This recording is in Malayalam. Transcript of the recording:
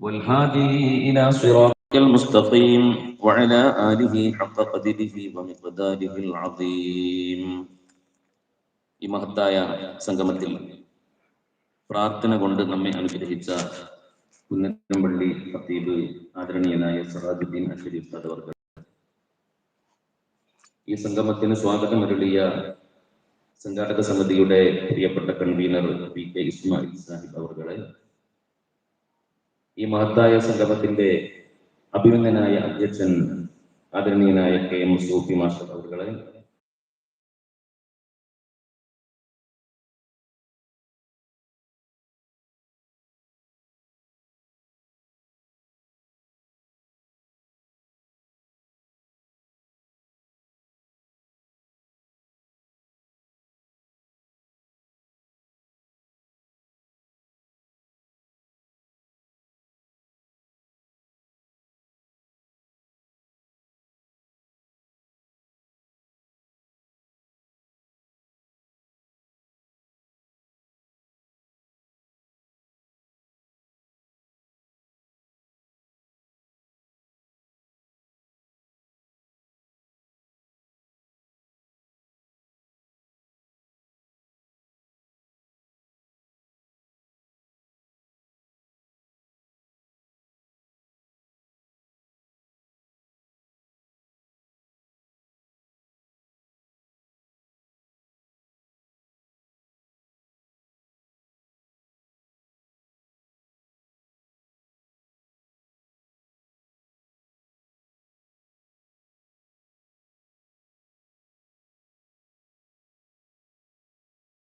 والهادي إلى صراط المستقيم وعلى آله حق قدره ومقداره العظيم ഈ മഹത്തായ സംഗമത്തിൽ പ്രാർത്ഥന കൊണ്ട് നമ്മെ അനുഗ്രഹിച്ച കുന്നത്തമ്പള്ളി ഖത്തീബ് ആദരണീയനായ സറാജുദ്ദീൻ അഷരീഫ് അതവർക്ക് ഈ സംഗമത്തിന് സ്വാഗതം അരുളിയ സംഘാടക സമിതിയുടെ പ്രിയപ്പെട്ട convener P K Ismail Sahib അവർകളെ ഈ മഹത്തായ സംഗമത്തിന്റെ അഭിനന്ദനായ അധ്യക്ഷൻ ആദരണീയനായ കെ എം സൂഫി മാസ്റ്റർ അവർകളെ